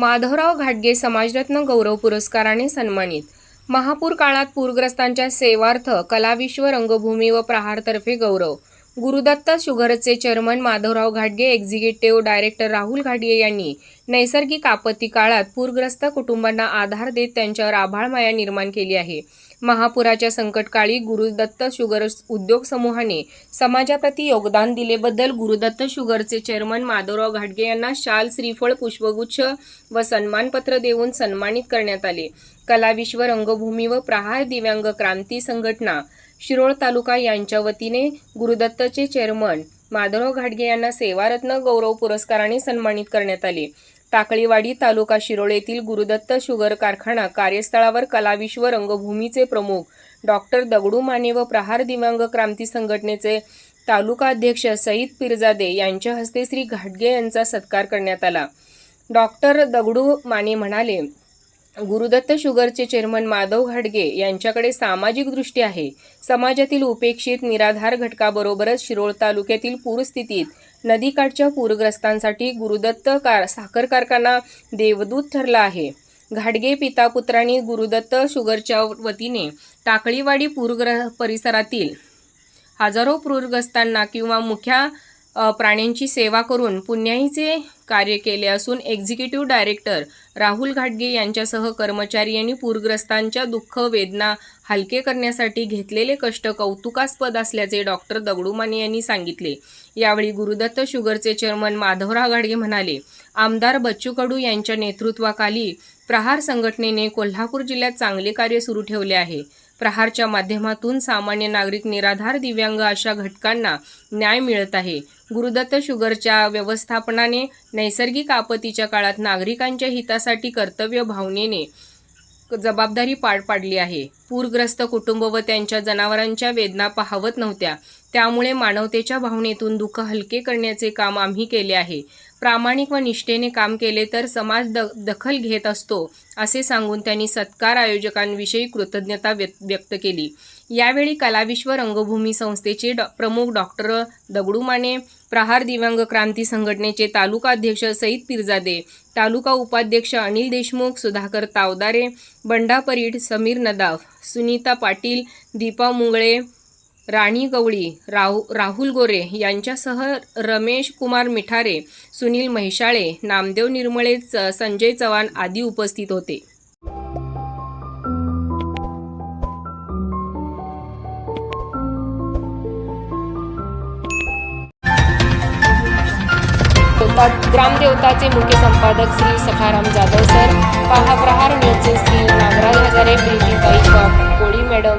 माधवराव घाटगे समाजरत्न गौरव पुरस्काराने सन्मानित. महापूर काळात पूरग्रस्तांच्या सेवार्थ कलाविश्व रंगभूमी व प्रहारतर्फे गौरव. गुरुदत्त शुगरचे चेअरमन माधवराव घाटगे एक्झिक्युटिव्ह डायरेक्टर राहुल घाटगे यांनी नैसर्गिक आपत्ती काळात पूरग्रस्त कुटुंबांना आधार देत त्यांच्यावर आभाळमाया निर्माण केली आहे. महापुराच्या संकटकाळी गुरुदत्त शुगर उद्योग समूहाने समाजाप्रती योगदान दिलेबद्दल गुरुदत्त शुगरचे चेअरमन माधवराव घाटगे यांना शाल श्रीफळ पुष्पगुच्छ व सन्मानपत्र देऊन सन्मानित करण्यात आले. कलाविश्व रंगभूमी व प्रहार दिव्यांग क्रांती संघटना शिरोळ तालुका यांच्या वतीने गुरुदत्तचे चेअरमन माधवराव घाटगे यांना सेवारत्न गौरव पुरस्काराने सन्मानित करण्यात आले. टाकळीवाडी तालुका शिरोळ येथील गुरुदत्त शुगर कारखाना कार्यस्थळावर कलाविश्व रंगभूमीचे प्रमुख डॉक्टर दगडू माने व प्रहार दिव्यांग क्रांती संघटनेचे तालुका अध्यक्ष सईद पिरजादे यांच्या हस्ते श्री घाटगे यांचा सत्कार करण्यात आला. डॉक्टर दगडू माने म्हणाले गुरुदत्त शुगरचे चेअरमन माधव घाटगे यांच्याकडे सामाजिक दृष्टी आहे. समाजातील उपेक्षित निराधार घटकाबरोबरच शिरोळ तालुक्यातील पूरस्थितीत नदीकाठच्या पूरग्रस्तांसाठी गुरुदत्त कार साखर कारखाना देवदूत ठरला आहे. घाटगे पिता पुत्रांनी गुरुदत्त शुगरच्या वतीने टाकळीवाडी पूरग्र परिसरातील हजारो पूरग्रस्तांना किंवा मुख्या प्राण्यांची सेवा करून पुण्याईचे कार्य केले असून एक्झिक्युटिव्ह डायरेक्टर राहुल घाटगे यांच्यासह कर्मचारी यांनी पूरग्रस्तांच्या दुःख वेदना हलके करण्यासाठी घेतलेले कष्ट कौतुकास्पद असल्याचे डॉक्टर दगडूमाने यांनी सांगितले. यावेळी गुरुदत्त शुगरचे चेअरमन माधवराव घाडगे म्हणाले आमदार बच्चू कडू यांच्या नेतृत्वाखाली प्रहार संघटनेने कोल्हापूर जिल्ह्यात चांगले कार्य सुरू ठेवले आहे. प्रहारच्या माध्यमातून सामान्य नागरिक निराधार दिव्यांग अशा घटकांना न्याय मिळत आहे. गुरुदत्त शुगरच्या व्यवस्थापनाने नैसर्गिक आपत्तीच्या काळात नागरिकांच्या हितासाठी कर्तव्य भावनेने जबाबदारी पार पाडली आहे. पूरग्रस्त कुटुंब व त्यांच्या जनावरांच्या वेदना पाहवत नव्हत्या. त्यामुळे मानवतेच्या भावनेतून दुःख हलके करण्याचे काम आम्ही केले आहे. प्रामाणिक व निष्ठेने काम केले तर समाज द दखल घेत असतो असे सांगून त्यांनी सत्कार आयोजकांविषयी कृतज्ञता व्यक्त व्यक्त केली. यावेळी कलाविश्व रंगभूमी संस्थेचे डॉ प्रमुख डॉक्टर दगडू माने प्रहार दिव्यांग क्रांती संघटनेचे तालुका अध्यक्ष सईद पिरजादे तालुका उपाध्यक्ष अनिल देशमुख सुधाकर तावदारे बंडा परीड समीर नदाफ सुनीता पाटील दीपा मुंगळे राणी गवळी राहु राहुल गोरे यांच्यासह रमेश कुमार मिठारे सुनील महिशाळे नामदेव निर्मळे च- संजय चव्हाण आदी उपस्थित होते. ग्रामदेवताचे मुख्य संपादक श्री सखाराम जाधव सर पहा प्रहार न्यूजचे श्री नागराज हजारे प्रीतीताई कोळी मॅडम.